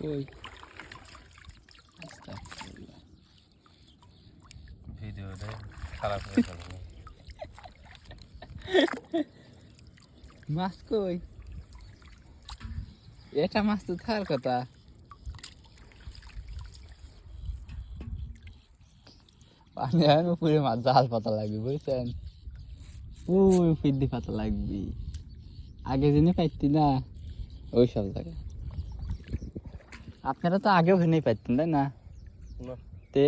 কই ভিডিওটা খারাপ হয়ে গেল মাছ কই এটা মাছ তো থার কথা পানি আর উপরে মাছ জাল পাতা লাগবে বুঝছেন ওই ফিদ্দি পাতা লাগবে আগে জেনে পাইতি না ওই সব জায়গায় আপনারা তো আগেও হেনে পাইতেন তাই না না। তে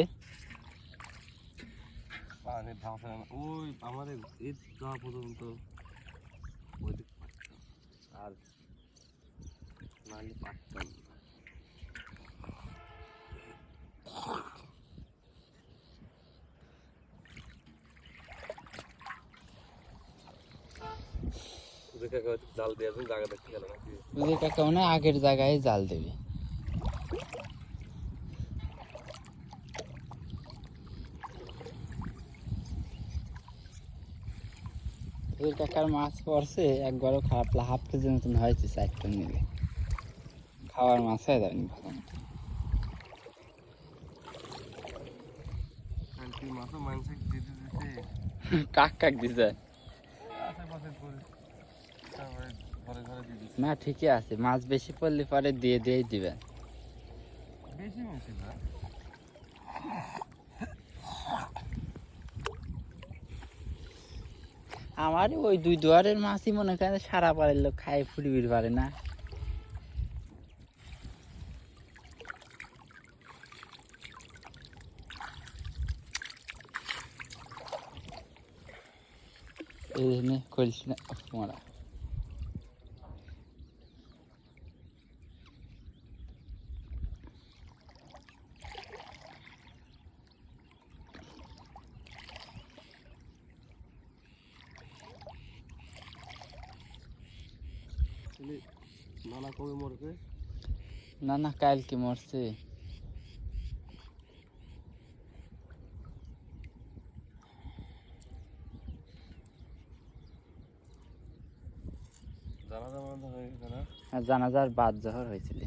পানির ধাপে ওই আমাদের ঈদ যাওয়া পর্যন্ত ওইদিক পারতাম আর নাহলে পারতাম না। তোদের কাকা হয়তো জাল দিয়ে আসুন জায়গা দেখতে গেল নাকি বুঝে কাকা মানে আগের জায়গায় জাল দেবে বুঝে কাকার মাছ পড়ছে একবারও খারাপ না হাফ কেজি মতন হয়েছে চারটা নিলে। খাওয়ার মাছ হয়ে যায়নি ভালো কাক কাক দিছে? না ঠিকই আছে। মাছ বেশি পড়লে পরে দিয়ে দিয়েই দিবেন বেশি মেশি না আমার ওই দুই দুয়ারের মাছই মনে করেন সারা পাড়ের লোক খায় ফুটবির পারে না। এই জন্য করিস না, মারা। আসলে? নানা কবে মরবে? না না কালকে মরছে। হয়ে জানাজার বাদ জহর হয়েছিল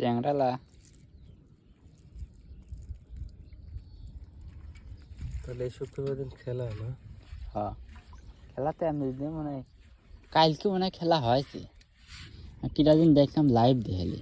ট্যাংরালা তাহলে এই শুক্রবার দিন খেলা না? হ্যাঁ। খেলাতে আমি দিন মনে হয় কালকে মনে হয় খেলা হয়েছে। কিরা দিন দেখলাম লাইভ দেখলি